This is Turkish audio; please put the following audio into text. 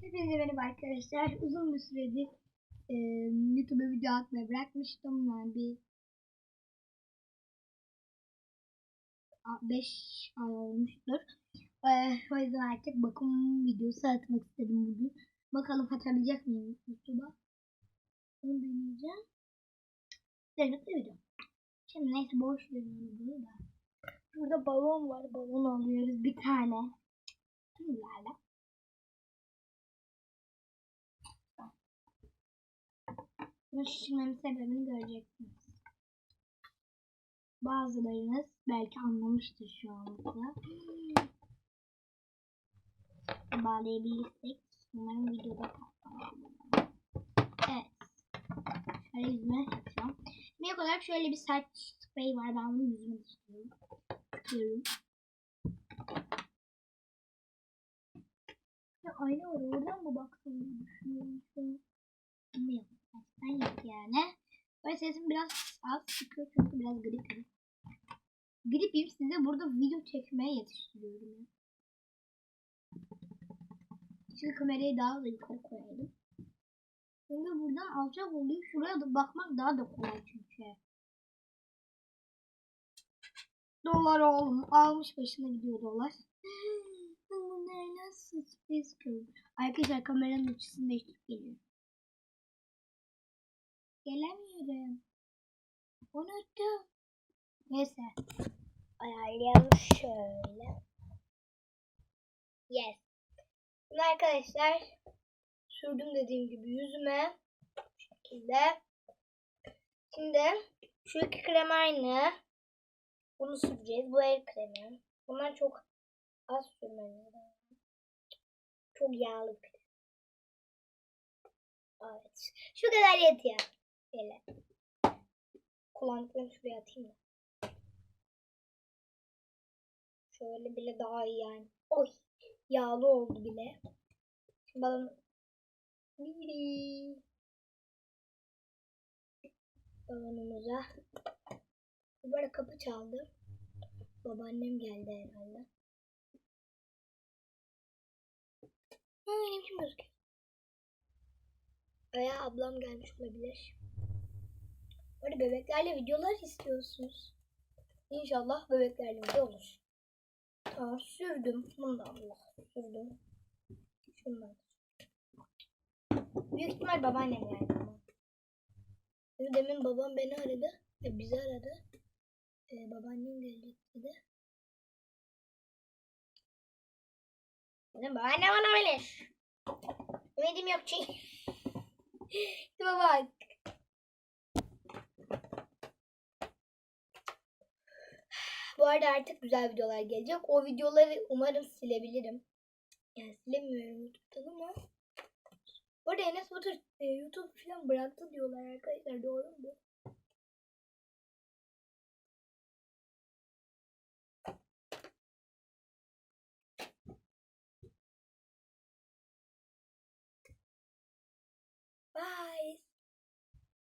Hepinize merhaba arkadaşlar. Uzun bir süredir e, YouTube'a video atmayı bırakmıştım. Yani bir 5 ay olmuştur. E, o yüzden artık bakım videosu atmak istedim bugün. Bakalım atabilecek miyim YouTube'a? Onu deneyeceğim. Denekli video. Şimdi neyse boş verin bunu da. Burada balon var. Balon alıyoruz bir tane. Bunlarla. Bunu şişirmemin sebebini göreceksiniz. Bazılarınız belki anlamıştır şu anda. Bağlayabilirsek umarım videoda Evet. Şöyle yüzüme sıkacağım. Bir olarak şöyle bir saç spreyi var. Ben bunu yüzüme sıkıyorum. Sıkıyorum. Ya ayna var. Oradan mı baksam diye düşünüyorum şu an. Bilmiyorum. Ben yok yani. Böyle sesim biraz az çıkıyor çünkü biraz gripim. Gripim size burada video çekmeye yetiştiriyorum. ya. Şimdi kamerayı daha da yukarı koyalım. Çünkü buradan alçak oluyor. Şuraya da bakmak daha da kolay çünkü. Dolar oğlum. Almış başına gidiyor dolar. Bunlar nasıl sürpriz Arkadaşlar kameranın açısını değiştirip geliyorum. Gelemiyorum. Unuttum. Neyse. Ayarlayalım şöyle. Yes. Şimdi arkadaşlar sürdüm dediğim gibi yüzüme. Bu şekilde. Şimdi şu iki krem aynı. Bunu süreceğiz. Bu el kremi. Bunlar çok az sürmeniz. Çok yağlı krem. Evet. Şu kadar yetiyor. Böyle. Kullandıklarımı şuraya atayım da. Şöyle bile daha iyi yani. Oy. Yağlı oldu bile. Şimdi balon... Biri. Balonumuza. Böyle kapı çaldı. Babaannem geldi herhalde. Ha, benim kim gözüküyor? Veya ablam gelmiş olabilir. Böyle bebeklerle videolar istiyorsunuz. İnşallah bebeklerle video olur. Tamam sürdüm. Bunu da Allah sürdüm. Şundan. Büyük ihtimal babaannem geldi. Çünkü demin babam beni aradı. E, bizi aradı. E, babaannem gelecek dedi. Dedim babaannem olabilir. Ümidim yok çünkü. Tipe Bu arada artık güzel videolar gelecek. O videoları umarım silebilirim. Yani silemiyorum YouTube'dan ama. Bu arada Enes Batur e, YouTube falan bıraktı diyorlar arkadaşlar. Doğru mu?